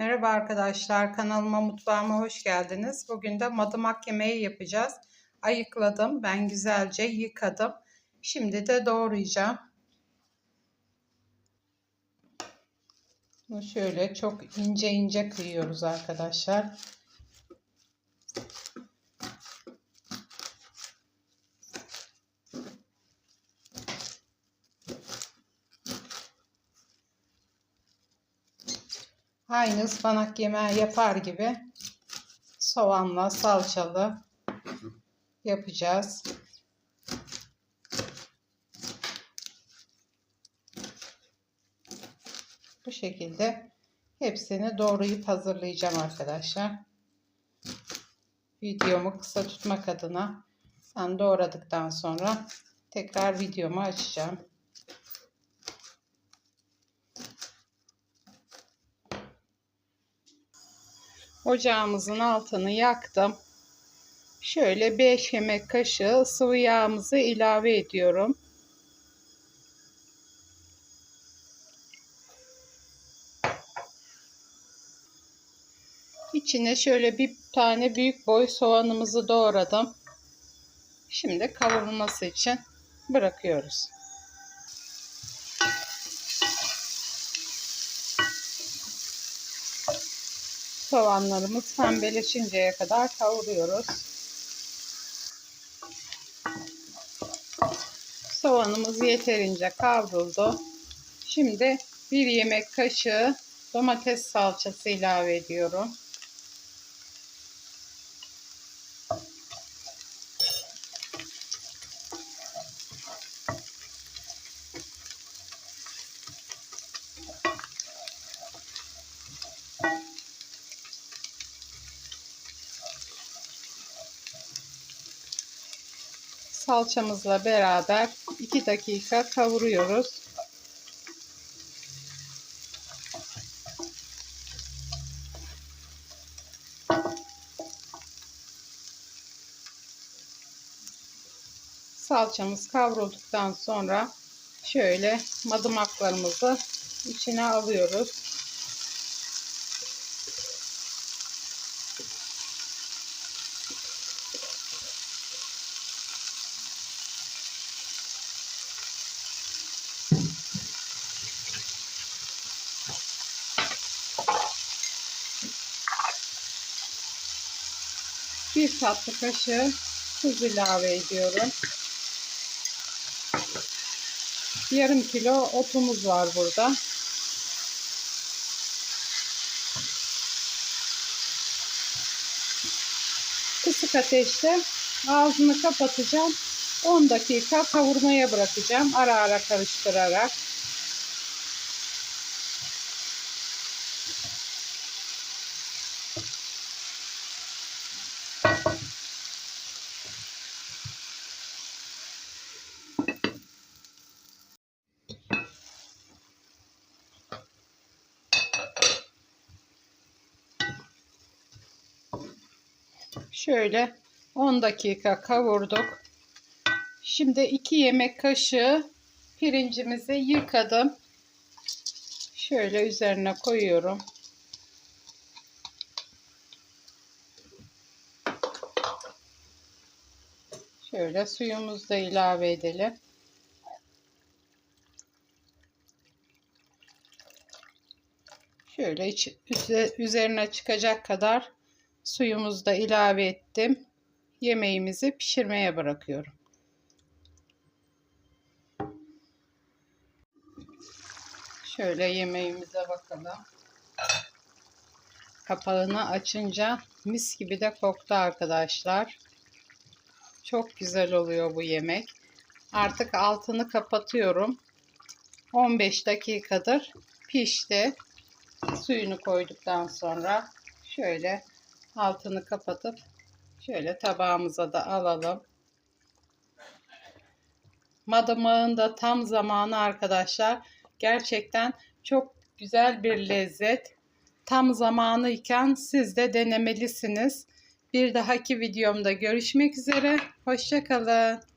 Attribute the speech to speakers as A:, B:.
A: Merhaba arkadaşlar, kanalıma mutfağıma hoş geldiniz. Bugün de madımak yemeği yapacağız. Ayıkladım, ben güzelce yıkadım. Şimdi de doğrayacağım. Bunu şöyle çok ince ince kıyıyoruz arkadaşlar. Aynı ıspanak yemeği yapar gibi soğanla salçalı yapacağız. Bu şekilde hepsini doğrayıp hazırlayacağım arkadaşlar. Videomu kısa tutmak adına ben doğradıktan sonra tekrar videomu açacağım. Ocağımızın altını yaktım. Şöyle 5 yemek kaşığı sıvı yağımızı ilave ediyorum. İçine şöyle bir tane büyük boy soğanımızı doğradım. Şimdi kavrulması için bırakıyoruz. Soğanlarımız pembeleşinceye kadar kavuruyoruz. Soğanımız yeterince kavruldu. Şimdi bir yemek kaşığı domates salçası ilave ediyorum. Salçamızla beraber 2 dakika kavuruyoruz. Salçamız kavrulduktan sonra şöyle madımaklarımızı içine alıyoruz. Bir tatlı kaşığı tuz ilave ediyorum. Yarım kilo otumuz var burada. Kısık ateşte ağzını kapatacağım. 10 dakika kavurmaya bırakacağım. Ara ara karıştırarak. Şöyle 10 dakika kavurduk. Şimdi 2 yemek kaşığı pirincimizi yıkadım. Şöyle üzerine koyuyorum. Şöyle suyumuzu da ilave edelim. Şöyle iç, üzerine çıkacak kadar Suyumuzu da ilave ettim. Yemeğimizi pişirmeye bırakıyorum. Şöyle yemeğimize bakalım. Kapağını açınca mis gibi de koktu arkadaşlar. Çok güzel oluyor bu yemek. Artık altını kapatıyorum. 15 dakikadır pişti. Suyunu koyduktan sonra şöyle altını kapatıp şöyle tabağımıza da alalım. Madamağın da tam zamanı arkadaşlar. Gerçekten çok güzel bir lezzet. Tam zamanı iken siz de denemelisiniz. Bir dahaki videomda görüşmek üzere. Hoşçakalın.